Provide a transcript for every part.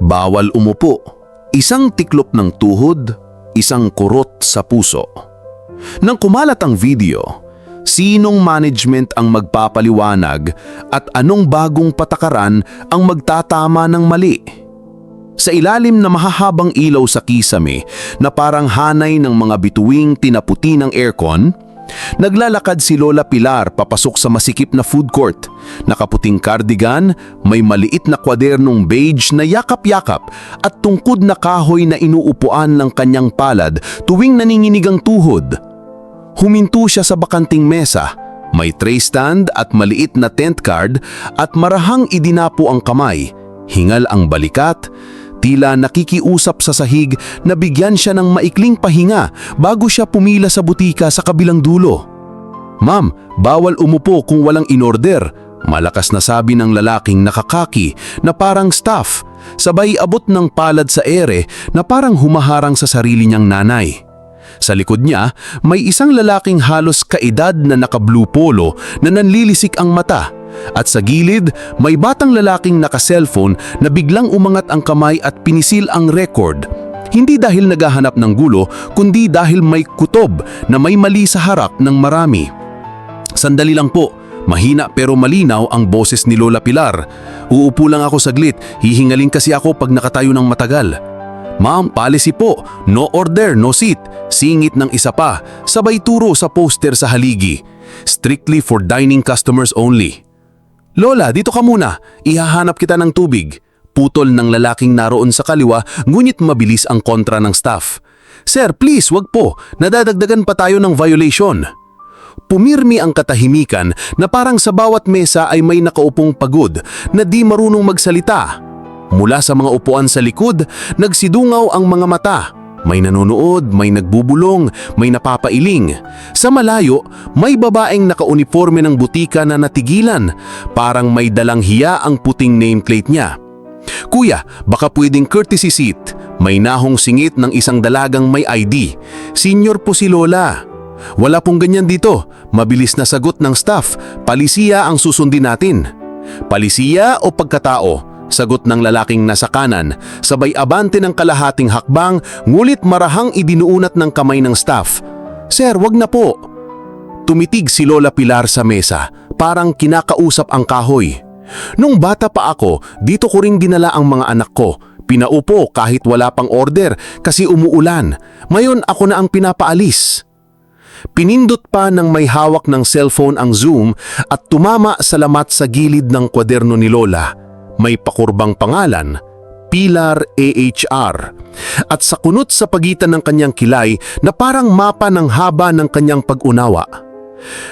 Bawal umupo. Isang tiklop ng tuhod, isang kurot sa puso. Nang kumalat ang video, sinong management ang magpapaliwanag at anong bagong patakaran ang magtatama ng mali? Sa ilalim na mahahabang ilaw sa kisame na parang hanay ng mga bituing tinaputi ng aircon, naglalakad si Lola Pilar papasok sa masikip na food court. Nakaputing cardigan, may maliit na kwadernong beige na yakap-yakap at tungkod na kahoy na inuupuan ng kanyang palad tuwing naninginig ang tuhod. Huminto siya sa bakanting mesa. May tray stand at maliit na tent card at marahang idinapo ang kamay. Hingal ang balikat, tila nakikiusap sa sahig na bigyan siya ng maikling pahinga bago siya pumila sa butika sa kabilang dulo. Ma'am, bawal umupo kung walang inorder. Malakas na sabi ng lalaking nakakaki na parang staff, sabay abot ng palad sa ere na parang humaharang sa sarili niyang nanay. Sa likod niya, may isang lalaking halos kaedad na naka-blue polo na nanlilisik ang mata. At sa gilid, may batang lalaking naka-cellphone na biglang umangat ang kamay at pinisil ang record. Hindi dahil naghahanap ng gulo, kundi dahil may kutob na may mali sa harap ng marami. Sandali lang po, mahina pero malinaw ang boses ni Lola Pilar. Uupo lang ako saglit, hihingaling kasi ako pag nakatayo ng matagal. Ma'am, policy po, no order, no seat. Singit ng isa pa, sabay turo sa poster sa haligi. Strictly for dining customers only. Lola, dito ka muna. Ihahanap kita ng tubig. Putol ng lalaking naroon sa kaliwa, ngunit mabilis ang kontra ng staff. Sir, please, wag po. Nadadagdagan pa tayo ng violation. Pumirmi ang katahimikan na parang sa bawat mesa ay may nakaupong pagod na di marunong magsalita. Mula sa mga upuan sa likod, nagsidungaw ang mga mata. May nanonood, may nagbubulong, may napapailing. Sa malayo, may babaeng nakauniforme ng butika na natigilan. Parang may dalang hiya ang puting nameplate niya. Kuya, baka pwedeng courtesy seat. May nahong singit ng isang dalagang may ID. Senior po si Lola. Wala pong ganyan dito. Mabilis na sagot ng staff. Palisiya ang susundin natin. Palisiya o pagkatao? Sagot ng lalaking nasa kanan, sabay abante ng kalahating hakbang, ngulit marahang idinuunat ng kamay ng staff. Sir, wag na po. Tumitig si Lola Pilar sa mesa, parang kinakausap ang kahoy. Nung bata pa ako, dito ko ring dinala ang mga anak ko. Pinaupo kahit wala pang order kasi umuulan. Mayon ako na ang pinapaalis. Pinindot pa ng may hawak ng cellphone ang zoom at tumama sa lamat sa gilid ng kwaderno ni Lola. May pakurbang pangalan, Pilar AHR. At sa kunot sa pagitan ng kanyang kilay na parang mapa ng haba ng kanyang pag-unawa.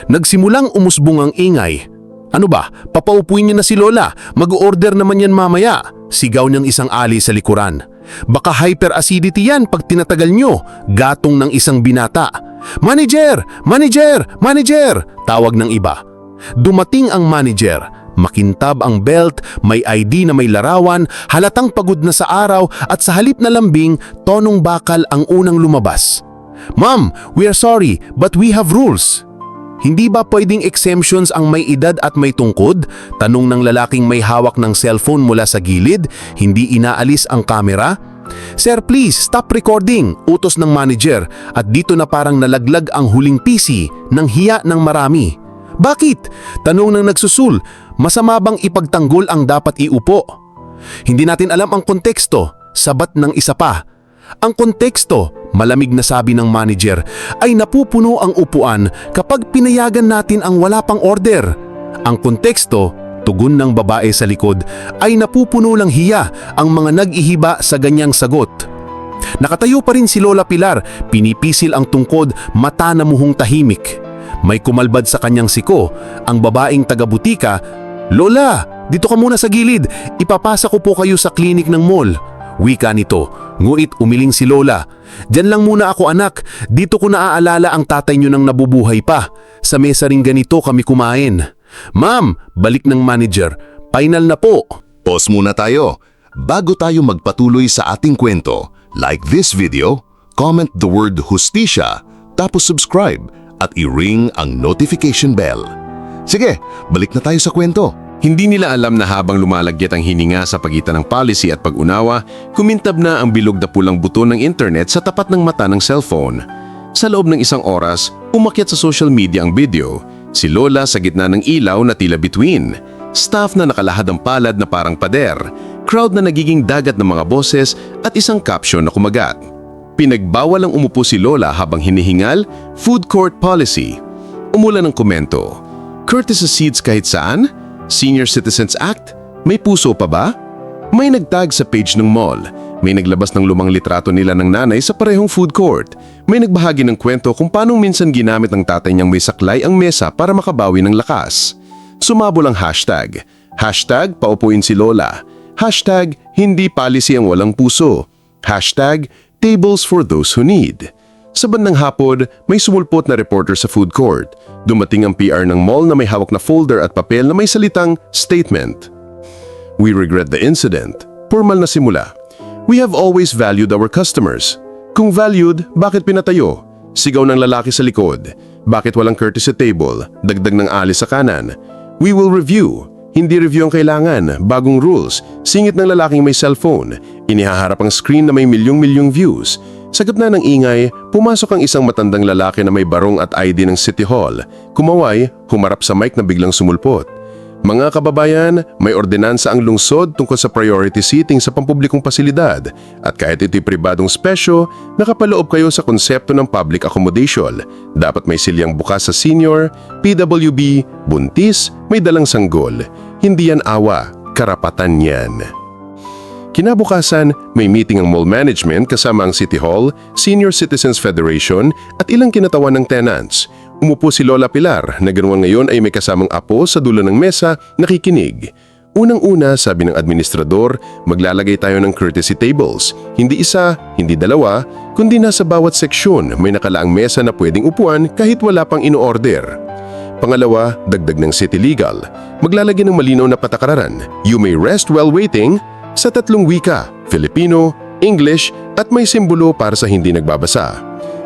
Nagsimulang umusbong ang ingay. Ano ba, papaupuin niyo na si Lola, mag-order naman yan mamaya. Sigaw niyang isang ali sa likuran. Baka hyperacidity yan pag tinatagal nyo, gatong ng isang binata. Manager! Manager! Manager! Tawag ng iba. Dumating ang manager. Makintab ang belt, may ID na may larawan, halatang pagod na sa araw at sa halip na lambing, tonong bakal ang unang lumabas. Ma'am, we are sorry, but we have rules. Hindi ba pwedeng exemptions ang may edad at may tungkod? Tanong ng lalaking may hawak ng cellphone mula sa gilid, hindi inaalis ang kamera? Sir, please, stop recording, utos ng manager at dito na parang nalaglag ang huling PC ng hiya ng marami. Bakit? Tanong ng nagsusul, masama bang ipagtanggol ang dapat iupo? Hindi natin alam ang konteksto, sabat ng isa pa. Ang konteksto, malamig na sabi ng manager, ay napupuno ang upuan kapag pinayagan natin ang wala pang order. Ang konteksto, tugon ng babae sa likod, ay napupuno lang hiya ang mga nag-ihiba sa ganyang sagot. Nakatayo pa rin si Lola Pilar, pinipisil ang tungkod, mata na muhong tahimik. May kumalbad sa kanyang siko, ang babaeng taga-butika, Lola, dito ka muna sa gilid, ipapasa ko po kayo sa klinik ng mall. Wika nito, nguit umiling si Lola. Diyan lang muna ako anak, dito ko naaalala ang tatay nyo nang nabubuhay pa. Sa mesa ring ganito kami kumain. Ma'am, balik ng manager, final na po. Pause muna tayo. Bago tayo magpatuloy sa ating kwento, like this video, comment the word hustisya, tapos subscribe at i-ring ang notification bell. Sige, balik na tayo sa kwento. Hindi nila alam na habang lumalagyat ang hininga sa pagitan ng policy at pag-unawa, kumintab na ang bilog na pulang buto ng internet sa tapat ng mata ng cellphone. Sa loob ng isang oras, umakyat sa social media ang video. Si Lola sa gitna ng ilaw na tila between. Staff na nakalahad ang palad na parang pader. Crowd na nagiging dagat ng mga boses at isang caption na kumagat. Pinagbawal ang umupo si Lola habang hinihingal, food court policy. Umulan ng komento. Courtesy seats kahit saan? Senior Citizens Act? May puso pa ba? May nagtag sa page ng mall. May naglabas ng lumang litrato nila ng nanay sa parehong food court. May nagbahagi ng kwento kung paano minsan ginamit ng tatay niyang may saklay ang mesa para makabawi ng lakas. Sumabol ang hashtag. Hashtag paupuin si Lola. Hashtag hindi policy ang walang puso. Hashtag tables for those who need. Sa bandang hapon, may sumulpot na reporter sa food court. Dumating ang PR ng mall na may hawak na folder at papel na may salitang statement. We regret the incident. Formal na simula. We have always valued our customers. Kung valued, bakit pinatayo? Sigaw ng lalaki sa likod. Bakit walang courtesy table? Dagdag ng alis sa kanan. We will review. Hindi review ang kailangan. Bagong rules. Singit ng lalaking may cellphone. Inihaharap ang screen na may milyong-milyong views. Sa gitna ng ingay, pumasok ang isang matandang lalaki na may barong at ID ng City Hall. Kumaway, humarap sa mic na biglang sumulpot. Mga kababayan, may ordinansa ang lungsod tungkol sa priority seating sa pampublikong pasilidad at kahit ito'y pribadong spesyo, nakapaloob kayo sa konsepto ng public accommodation. Dapat may silyang bukas sa senior, PWB, buntis, may dalang sanggol. Hindi yan awa, karapatan yan. Kinabukasan, may meeting ang mall management kasama ang City Hall, Senior Citizens Federation at ilang kinatawan ng tenants. Umupo si Lola Pilar na ganoon ngayon ay may kasamang apo sa dulo ng mesa nakikinig. Unang-una, sabi ng administrador, maglalagay tayo ng courtesy tables. Hindi isa, hindi dalawa, kundi nasa bawat seksyon may nakalaang mesa na pwedeng upuan kahit wala pang ino-order. Pangalawa, dagdag ng City Legal. Maglalagay ng malinaw na patakaran. You may rest while waiting sa tatlong wika, Filipino, English at may simbolo para sa hindi nagbabasa.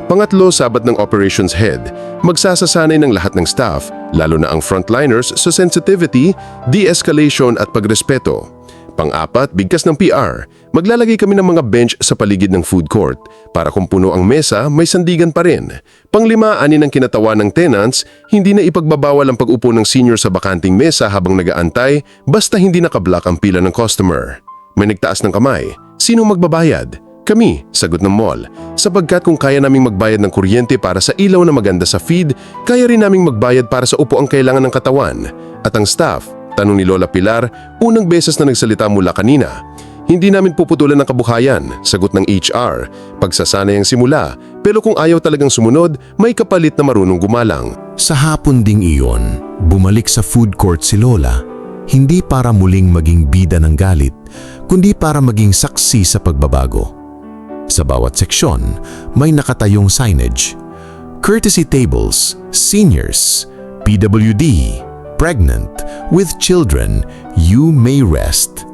Pangatlo, sabat ng operations head, magsasasanay ng lahat ng staff, lalo na ang frontliners sa sensitivity, de-escalation at pagrespeto. Pang-apat, bigkas ng PR. Maglalagay kami ng mga bench sa paligid ng food court para kung puno ang mesa, may sandigan pa rin. Panglima, ani ng kinatawa ng tenants, hindi na ipagbabawal ang pag-upo ng senior sa bakanting mesa habang nagaantay basta hindi nakablock ang pila ng customer. May nagtaas ng kamay. Sino magbabayad? Kami, sagot ng mall. Sapagkat kung kaya naming magbayad ng kuryente para sa ilaw na maganda sa feed, kaya rin naming magbayad para sa upo ang kailangan ng katawan. At ang staff, tanong ni Lola Pilar, unang beses na nagsalita mula kanina. Hindi namin puputulan ng kabuhayan, sagot ng HR. Pagsasanay ang simula, pero kung ayaw talagang sumunod, may kapalit na marunong gumalang. Sa hapon ding iyon, bumalik sa food court si Lola, hindi para muling maging bida ng galit, kundi para maging saksi sa pagbabago. Sa bawat seksyon, may nakatayong signage. Courtesy tables, seniors, PWD, pregnant, with children, you may rest.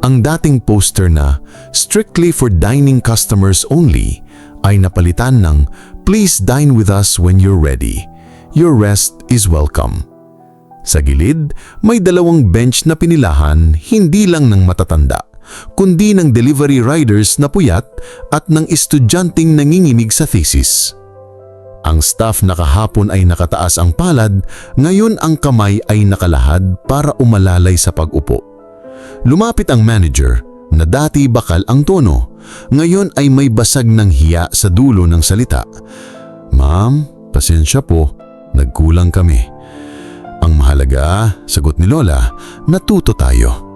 Ang dating poster na strictly for dining customers only ay napalitan ng please dine with us when you're ready. Your rest is welcome. Sa gilid, may dalawang bench na pinilahan hindi lang ng matatanda, kundi ng delivery riders na puyat at ng estudyanteng nanginginig sa thesis. Ang staff na kahapon ay nakataas ang palad, ngayon ang kamay ay nakalahad para umalalay sa pag-upo. Lumapit ang manager na dati bakal ang tono, ngayon ay may basag ng hiya sa dulo ng salita. Ma'am, pasensya po, nagkulang kami. Ang mahalaga, sagot ni Lola, natuto tayo.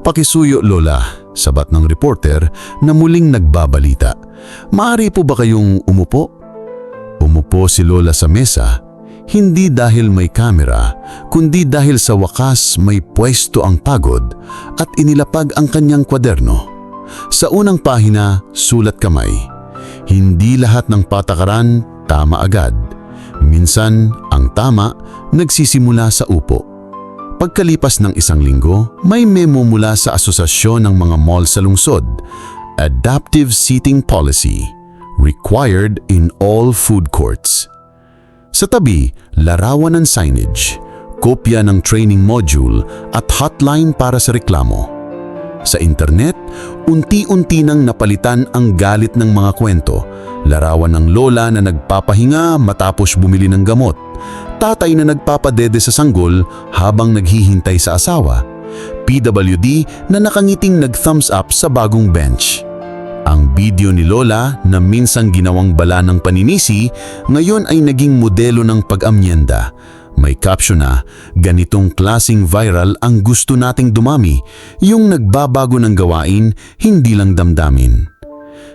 Pakisuyo Lola, sabat ng reporter na muling nagbabalita. Maari po ba kayong umupo? Umupo si Lola sa mesa, hindi dahil may kamera, kundi dahil sa wakas may pwesto ang pagod at inilapag ang kanyang kwaderno. Sa unang pahina, sulat kamay. Hindi lahat ng patakaran tama agad. Minsan, ang tama nagsisimula sa upo. Pagkalipas ng isang linggo, may memo mula sa Asosasyon ng mga mall sa lungsod. Adaptive Seating Policy Required in all food courts. Sa tabi, larawan ng signage. kopya ng training module at hotline para sa reklamo. Sa internet, unti-unti nang napalitan ang galit ng mga kwento. Larawan ng lola na nagpapahinga matapos bumili ng gamot. Tatay na nagpapadede sa sanggol habang naghihintay sa asawa. PWD na nakangiting nag-thumbs up sa bagong bench. Ang video ni Lola na minsang ginawang bala ng paninisi, ngayon ay naging modelo ng pag-amyenda. May caption na, ganitong klasing viral ang gusto nating dumami, yung nagbabago ng gawain, hindi lang damdamin.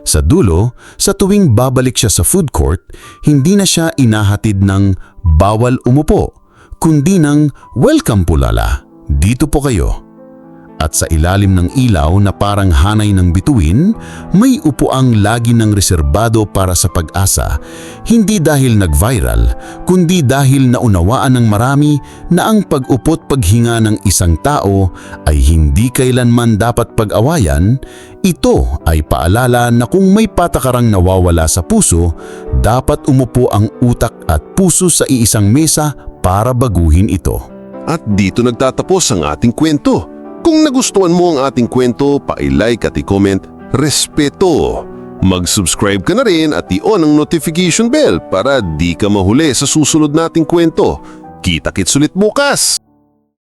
Sa dulo, sa tuwing babalik siya sa food court, hindi na siya inahatid ng bawal umupo, kundi ng welcome po lala, dito po kayo. At sa ilalim ng ilaw na parang hanay ng bituin, may upuang lagi ng reserbado para sa pag-asa. Hindi dahil nag-viral, kundi dahil naunawaan ng marami na ang pag-upot paghinga ng isang tao ay hindi kailanman dapat pag-awayan. Ito ay paalala na kung may patakarang nawawala sa puso, dapat umupo ang utak at puso sa iisang mesa para baguhin ito. At dito nagtatapos ang ating kwento. Kung nagustuhan mo ang ating kwento, pa-like at i-comment, respeto. Mag-subscribe ka na rin at i-on ang notification bell para di ka mahuli sa susunod nating kwento. Kita-kits ulit bukas!